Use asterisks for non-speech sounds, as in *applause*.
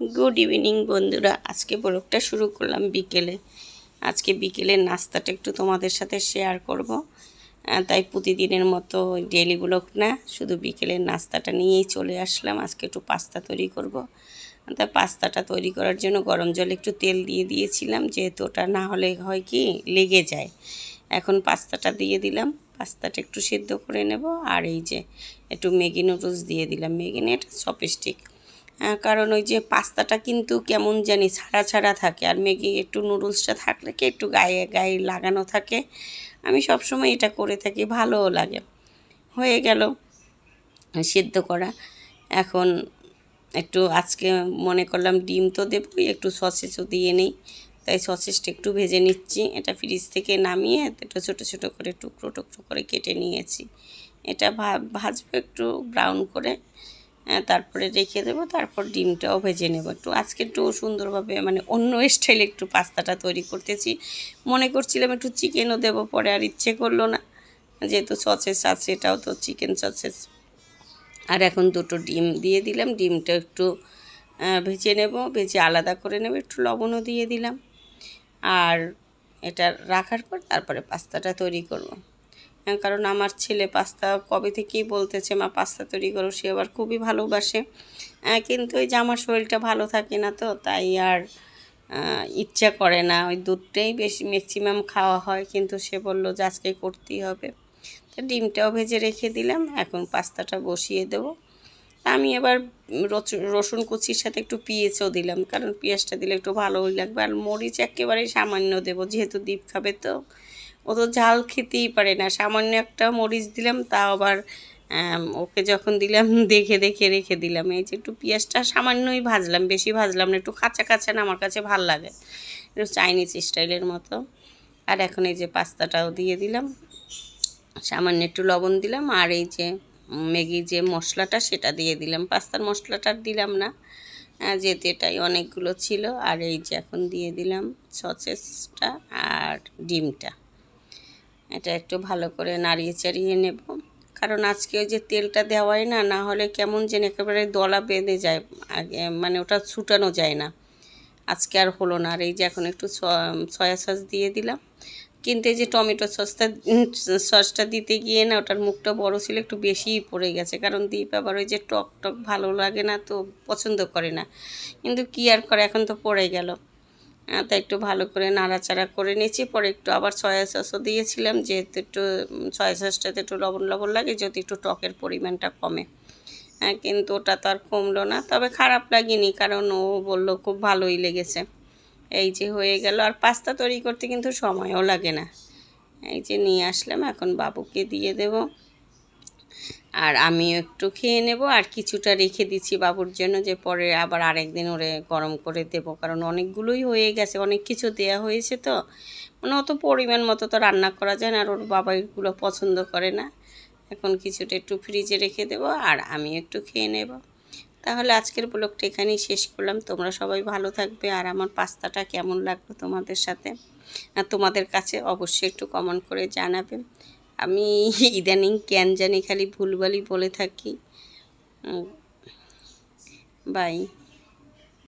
Good evening বন্ধুরা। আজকে ব্লগটা শুরু করলাম বিকেলে। আজকে বিকেলের নাস্তাটা একটু তোমাদের সাথে শেয়ার করব। তাই প্রতিদিনের মতো ডেলি ব্লগ না শুধু বিকেলের নাস্তাটা নিয়েই চলে আসলাম। আজকে একটু পাস্তা তৈরি করব। তা পাস্তাটা তৈরি করার জন্য গরম জলে একটু তেল দিয়ে দিয়েছিলাম যেহেতু ওটা না হলে হয় কি লেগে যায়। এখন পাস্তাটা দিয়ে দিলাম। পাস্তাটা একটু সিদ্ধ করে নেব। আর এই যে একটু ম্যাগি নুডলস দিয়ে দিলাম। ম্যাগি নেট চপস্টিক আহ, কারণ ওই যে পাস্তাটা কিন্তু কেমন জানি ছাড়া ছাড়া থাকে। আর ম্যাগি একটু নুডলসটা থাকলে কি একটু গায়ে গায়ে লাগানো থাকে। আমি সবসময় এটা করে থাকি, ভালোও লাগে। হয়ে গেল সেদ্ধ করা। এখন একটু আজকে মনে করলাম ডিম তো দেবই, একটু সসেজও দিয়ে নিই। তাই সসেসটা একটু ভেজে নিচ্ছি। এটা ফ্রিজ থেকে নামিয়ে একটু ছোটো ছোটো করে টুকরো টুকরো করে কেটে নিয়েছি। এটা ভাজবো একটু ব্রাউন করে। তারপরে রেখে দেবো, তারপর ডিমটাও ভেজে নেব। একটু আজকে একটু সুন্দরভাবে মানে অন্য স্টাইলে একটু পাস্তাটা তৈরি করতেছি। মনে করছিলাম একটু চিকেনও দেবো পরে, আর ইচ্ছে করল না। যেহেতু সসেস আছে, এটাও তো চিকেন সসেস আর এখন দুটো ডিম দিয়ে দিলাম, ডিমটা একটু ভেজে নেব, ভেজে আলাদা করে নেব, একটু লবণও দিয়ে দিলাম। আর এটা রাখার পর তারপরে পাস্তাটা তৈরি করব। কারণ আমার ছেলে পাস্তা কবে থেকেই বলতেছে, মা, পাস্তা তৈরি করো, সে আবার খুবই ভালোবাসে। কিন্তু ওই যে আমার শরীরটা ভালো থাকে না তো, তাই আর ইচ্ছা করে না। ওই দুধটাই বেশি ম্যাক্সিমাম খাওয়া হয়, কিন্তু সে বলল যে আজকে করতেই হবে। তো ডিমটাও ভেজে রেখে দিলাম, এখন পাস্তাটা বসিয়ে দেবো। আমি এবার রসুন কুচির সাথে একটু পেঁয়াজও দিলাম, কারণ পেঁয়াজটা দিলে একটু ভালোই লাগবে। আর মরিচ একেবারেই সামান্য দেবো, যেহেতু দ্বীপ খাবে তো। ও তো ঝাল খেতেই পারে না। সামান্য একটা মরিচ দিলাম, তাও আবার ওকে যখন দিলাম, *laughs* দেখে দেখে রেখে দিলাম। এই যে একটু পেঁয়াজটা সামান্যই ভাজলাম, বেশি ভাজলাম না, একটু কাঁচা কাঁচা না, আমার কাছে ভালো লাগে। একটু চাইনিজ স্টাইলের মতো। আর এখন এই যে পাস্তাটাও দিয়ে দিলাম। সামান্য একটু লবণ দিলাম, আর এই যে ম্যাগি যে মশলাটা, সেটা দিয়ে দিলাম। পাস্তার মশলাটা দিলাম না যেহেতু এটাই অনেকগুলো ছিল। আর এই যে এখন দিয়ে দিলাম সসেসটা আর ডিমটা। এটা একটু ভালো করে নাড়িয়ে চাড়িয়ে নেব। কারণ আজকে ওই যে তেলটা দেওয়াই না না হলে কেমন যেন একেবারে দলা বেঁধে যায়, আগে মানে ওটা ছুটানো যায় না। আজকে আর হলো না, আর এই যে এখন একটু সয়া সস দিয়ে দিলাম। কিন্তু এই যে টমেটো সসটা সসটা দিতে গিয়ে না ওটার মুখটা বড় ছিল, একটু বেশিই পড়ে গেছে। কারণ দীপ আবার ওই যে টক টক ভালো লাগে না তো পছন্দ করে না। কিন্তু কী আর করে, এখন তো পড়ে গেল। আহ, তাই একটু ভালো করে নাড়াচাড়া করে নিয়েছি। পরে একটু আবার সয়া সসও দিয়েছিলাম যেহেতু একটু সয়া সসটাতে একটু লবণ লবণ লাগে যদি একটু টকের পরিমাণটা কমে। হ্যাঁ কিন্তু ওটা তো আর কমলো না তবে খারাপ লাগেনি কারণ ও বলল খুব ভালোই লেগেছে। এই যে হয়ে গেল আর পাস্তা তৈরি করতে কিন্তু সময়ও লাগে না। এই যে নিয়ে আসলাম এখন বাবুকে দিয়ে দেব। আর আমিও একটু খেয়ে নেব। আর কিছুটা রেখে দিচ্ছি বাবুর জন্য যে পরে আবার আরেকদিন ওরে গরম করে দেব। কারণ অনেকগুলোই হয়ে গেছে, অনেক কিছু দেয়া হয়েছে তো। মানে অত পরিমাণ মতো তো রান্না করা যায় না আর ওর বাবা এগুলো পছন্দ করে না। এখন কিছুটা একটু ফ্রিজে রেখে দেবো আর আমি একটু খেয়ে নেব। তাহলে আজকের ব্লগটা এখানেই শেষ করলাম। তোমরা সবাই ভালো থাকবে আর আমার পাস্তাটা কেমন লাগল তোমাদের সাথে? আর তোমাদের কাছে অবশ্যই একটু কমেন্ট করে জানাবে। আমি ইদানিং কেন জানি খালি ভুলভালই বলে থাকি। বাই